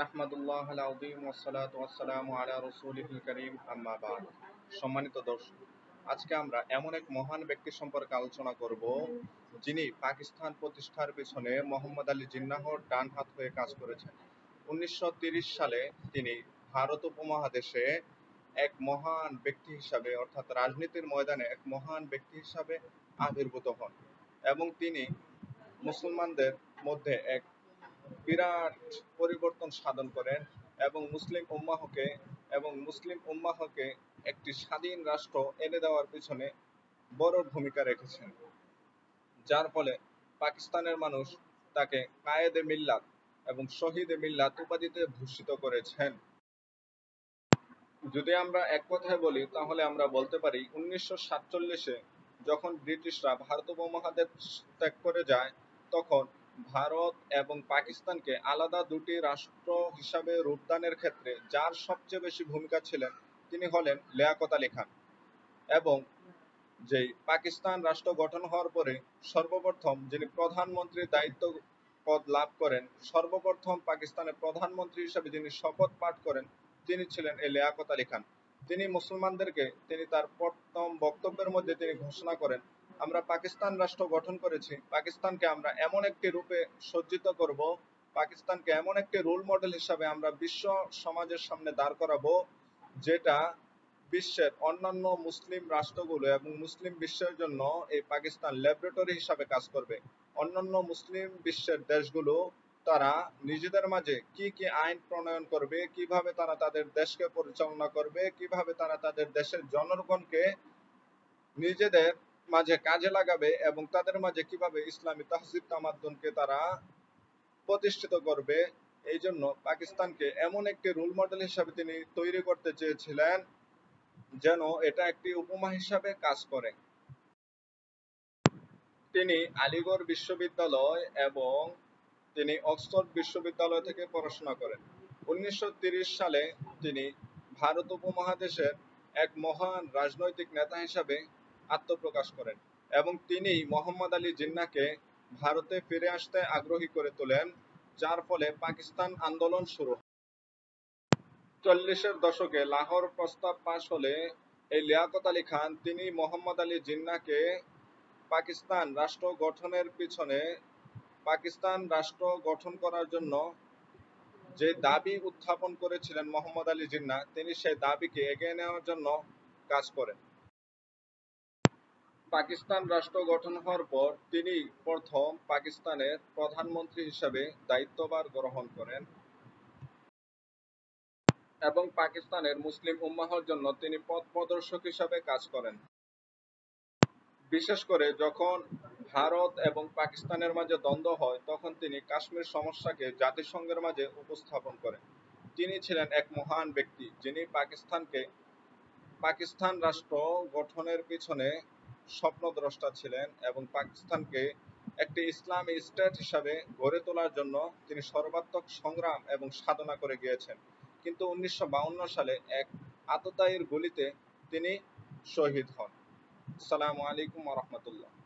নাহমাদুল্লাহ আলাউদ্দিন আলা সম্মানিত দর্শক, আজকে আমরা এমন এক মহান ব্যক্তি সম্পর্কে আলোচনা করব, যিনি পাকিস্তান প্রতিষ্ঠার মোহাম্মদ আলী জিন্নাহর ডান হাত হয়ে কাজ করেছেন। উনিশশো সালে তিনি ভারত উপমহাদেশে এক মহান ব্যক্তি হিসাবে, অর্থাৎ রাজনীতির ময়দানে এক মহান ব্যক্তি হিসাবে আবির্ভূত হন এবং তিনি মুসলমানদের মধ্যে এক বিরাট পরিবর্তন সাধন করেন এবং মুসলিম উম্মাহকে এবং মুসলিম উম্মাহকে একটি স্বাধীন রাষ্ট্র এনে দেওয়ার পিছনে বড় ভূমিকা রেখেছেন। যার ফলে পাকিস্তানের মানুষ তাকে কায়েদে মিল্লাত এবং শহীদে মিল্লাত উপাধিতে ভূষিত করেছেন। যদি আমরা এক কথায় বলি, তাহলে আমরা বলতে পারি, উনিশশো সাতচল্লিশে যখন ব্রিটিশরা ভারত উপমহাদেশ ত্যাগ করে যায়, তখন ভারত এবং পাকিস্তানকে আলাদা দুটি রাষ্ট্র হিসাবে রূপদানের ক্ষেত্রে যার সবচেয়ে বেশি ভূমিকা ছিলেন, তিনি হলেন লিয়াকত আলী খান। এবং যে পাকিস্তান রাষ্ট্র গঠন হওয়ার পরে সর্বপ্রথম যিনি প্রধানমন্ত্রীর দায়িত্ব পদ লাভ করেন, সর্বপ্রথম পাকিস্তানের প্রধানমন্ত্রী হিসাবে যিনি শপথ পাঠ করেন, তিনি ছিলেন এই লিয়াকত আলী খান। তিনি মুসলমানদেরকে, তিনি তার প্রথম বক্তব্যের মধ্যে তিনি ঘোষণা করেন আমরা পাকিস্তান রাষ্ট্র গঠন করেছি, পাকিস্তানকে আমরা এমন একটি রূপে সজ্জিত করব, পাকিস্তানকে এমন একটি রোল মডেল হিসাবে আমরা বিশ্ব সমাজের সামনে দাঁড় করাবো, যেটা বিশ্বের অন্যান্য মুসলিম রাষ্ট্রগুলো এবং মুসলিম বিশ্বের জন্য এই পাকিস্তান ল্যাবরেটরি হিসাবে কাজ করবে। অন্যান্য মুসলিম বিশ্বের দেশগুলো তারা নিজেদের মাঝে কি কি আইন প্রণয়ন করবে, কীভাবে তারা তাদের দেশকে পরিচালনা করবে, কীভাবে তারা তাদের দেশের জনগণকে নিজেদের মাঝে কাজে লাগাবে এবং তাদের মাঝে কীভাবে ইসলামী তাহজিব তামাদ্দুনকে তারা প্রতিষ্ঠিত করবে, এই জন্য পাকিস্তানকে এমন একটি রোল মডেল হিসাবে তিনি তৈরি করতে চেয়েছিলেন যেন এটা একটি উপমা হিসাবে কাজ করে। তিনি আলিগড় বিশ্ববিদ্যালয় এবং তিনি অক্সফোর্ড বিশ্ববিদ্যালয় থেকে পড়াশোনা করেন। উনিশশো সালে তিনি ভারত উপমহাদেশের এক মহান রাজনৈতিক নেতা হিসাবে আত্মপ্রকাশ করেন এবং তিনি মোহাম্মদ আলী জিন্নাকে ভারতে ফিরে আসতে আগ্রহী করে তোলেন, যার ফলে পাকিস্তান আন্দোলন শুরু চল্লিশের দশকে লাহোর প্রস্তাব পাশ হলে এই লিয়াকত আলী খান তিনি মোহাম্মদ আলী জিন্নাকে পাকিস্তান রাষ্ট্র গঠনের পিছনে, পাকিস্তান রাষ্ট্র গঠন করার জন্য যে দাবি উত্থাপন করেছিলেন মোহাম্মদ আলী জিন্না তিনি সেই দাবিকে এগিয়ে নেওয়ার জন্য কাজ করেন। পাকিস্তান রাষ্ট্র গঠন হওয়ার পর তিনি প্রথম পাকিস্তানের প্রধানমন্ত্রী হিসাবে দায়িত্বভার গ্রহণ করেন এবং পাকিস্তানের মুসলিম উম্মাহর জন্য তিনি পথ প্রদর্শক হিসাবে কাজ করেন। বিশেষ করে যখন ভারত এবং পাকিস্তানের মাঝে দ্বন্দ্ব হয়, তখন তিনি কাশ্মীর সমস্যাকে জাতিসংঘের মাঝে উপস্থাপন করেন। তিনি ছিলেন এক মহান ব্যক্তি যিনি পাকিস্তানকে, পাকিস্তান রাষ্ট্র গঠনের পিছনে স্বপ্নদ্রষ্টা ছিলেন এবং পাকিস্তানকে একটি ইসলামী স্টেট হিসাবে গড়ে তোলার জন্য তিনি সর্বাত্মক সংগ্রাম এবং সাধনা করে গিয়েছেন। কিন্তু উনিশশো সালে এক আততায়ীর গুলিতে তিনি শহীদ হন। সালামু আলাইকুম রহমতুল্লাহ।